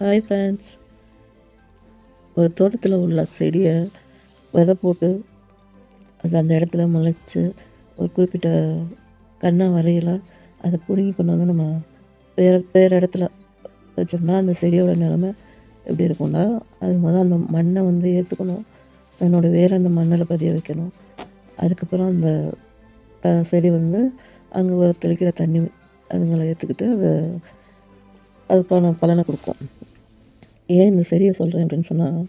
Hi friends ஒரு தோட்டத்தில் உள்ள செடியை விதை போட்டு அது அந்த இடத்துல முளைச்சி ஒரு குறிப்பிட்ட கண்ணாக வரையில் அதை பிடுங்கி கொண்டு வந்து நம்ம வேறு வேறு இடத்துல வச்சோம்னா அந்த செடியோட நிலமை எப்படி இருக்கும்னா அது முதல் அந்த மண்ணை வந்து ஏற்றுக்கணும் தன்னோட வேறு அந்த மண்ணில் பதிய வைக்கணும். அதுக்கப்புறம் அந்த செடி வந்து அங்கே தெளிக்கிற தண்ணி அதுங்களை ஏற்றுக்கிட்டு அதை அதுக்கான பலனை கொடுக்கும். ஏன் இந்த சரியை சொல்கிறேன் அப்படின்னு சொன்னால்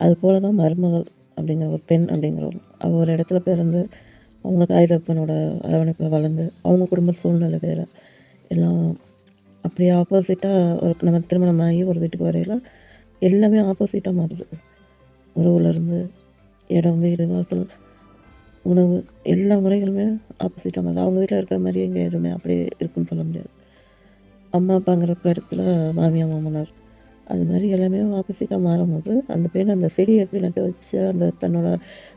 அது போல தான் மருமகள் அப்படிங்கிற ஒரு பெண் அப்படிங்கிறவங்க. அவள் ஒரு இடத்துல பிறந்து அவங்க தாய் தப்பனோட அரவணைப்பில் வளர்ந்து அவங்க குடும்ப சூழ்நிலை வேறு. எல்லாம் அப்படியே ஆப்போசிட்டாக ஒரு நம்ம திருமணம் ஆகி ஒரு வீட்டுக்கு வரையில எல்லாமே ஆப்போசிட்டாக மாறுது. உறவுலேருந்து இடம் வீடு வாசல் உணவு எல்லா முறைகளுமே ஆப்போசிட்டாக மாறுது. அவங்க வீட்டில் இருக்கிற மாதிரி இங்கே எதுவுமே அப்படியே இருக்குன்னு சொல்ல முடியாது. அம்மா அப்பாங்கிற இடத்துல மாமியா மாமனார் அது மாதிரி எல்லாமே ஆப்போசிட்டாக மாறும்போது அந்த பையன் அந்த செடியை எப்படி நட்டு வச்சு அந்த தன்னோட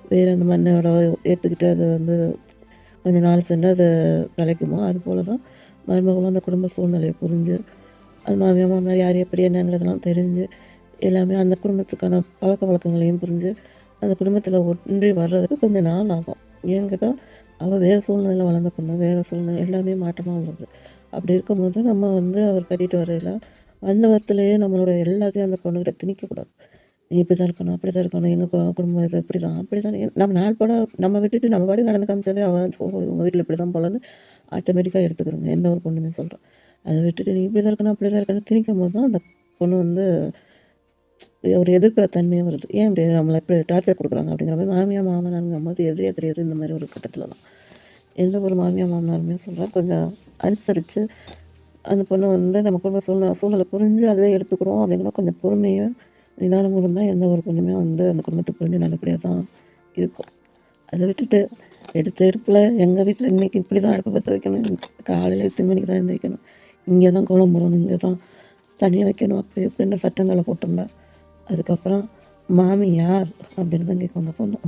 வேறு அந்த மண்ணோட ஏற்றுக்கிட்டு அது வந்து கொஞ்சம் நாள் சென்று அது கலைக்குமோ அது போல தான் மருமகளும் அந்த குடும்ப சூழ்நிலையை புரிஞ்சு அது மாமியா மாமனார் யார் எப்படி என்னங்கிறதெல்லாம் தெரிஞ்சு எல்லாமே அந்த குடும்பத்துக்கான பழக்க வழக்கங்களையும் புரிஞ்சு அந்த குடும்பத்தில் ஒன்றி வர்றதுக்கு கொஞ்சம் நாள் ஆகும். ஏன்னு கேட்டால் அவள் வேறு சூழ்நிலையில் வளர்ந்த பொண்ணு வேறு சூழ்நிலை எல்லாமே மாற்றமாக வருது அப்படி இருக்கும்போது நம்ம வந்து அவர் கட்டிட்டு வரையில அந்த வாரத்துலேயே நம்மளோட எல்லாத்தையும் அந்த பொண்ணுக்கிட்ட திணிக்கக்கூடாது. நீ இப்படி தான் இருக்கணும் அப்படி தான் இருக்கணும் எங்கள் குடும்பம் இது இப்படி தான் அப்படி தான் நம்ம நாள் பட நம்ம விட்டுட்டு நம்ம பாடி நடந்து காமிச்சாலே அவன் உங்கள் வீட்டில் இப்படி தான் போலன்னு ஆட்டோமேட்டிக்காக எடுத்துக்கிறோங்க எந்த ஒரு பொண்ணுமே சொல்கிறேன் அதை விட்டுட்டு நீ இப்படி தான் இருக்கணும் அப்படி தான் இருக்கணும் திணிக்கும் போது தான் அந்த பொண்ணு வந்து ஒரு எதிர்க்கிற தன்மையாக வருது. ஏன் இப்படி நம்மளை எப்படி டார்ச்சர் கொடுக்குறாங்க அப்படிங்கிற மாதிரி மாமியார் மாமனாங்கும் போது எதிரே தெரியாது இந்த மாதிரி ஒரு கட்டத்தில் தான் எந்த ஒரு மாமியார் மாமனாருமே சொல்கிறேன் கொஞ்சம் அனுசரித்து அந்த பொண்ணு வந்து நம்ம குடும்ப சூழ்நிலை சூழ்நிலை புரிஞ்சு அதே எடுத்துக்கிறோம் அப்படிங்கிற கொஞ்சம் பொறுமையாக நிதானம் இருந்தால் எந்த ஒரு பொண்ணுமே வந்து அந்த குடும்பத்தை புரிஞ்சு நல்லபடியாக தான் இருக்கும். அதை விட்டுட்டு எடுத்த எடுப்பில் எங்கள் வீட்டில் இன்றைக்கி இப்படி தான் அடுப்பை பற்ற வைக்கணும். காலையில் எத்தனை மணிக்கு தான் எழுந்திரிக்கணும் இங்கே தான் கோலம் போடணும் இங்கே தான் தனியாக வைக்கணும் அப்படி இப்படின்ற சட்டங்களை போட்டோம்ல. அதுக்கப்புறம் மாமி யார் அப்படின்னு தான் கேட்கும் அந்த பொண்ணு.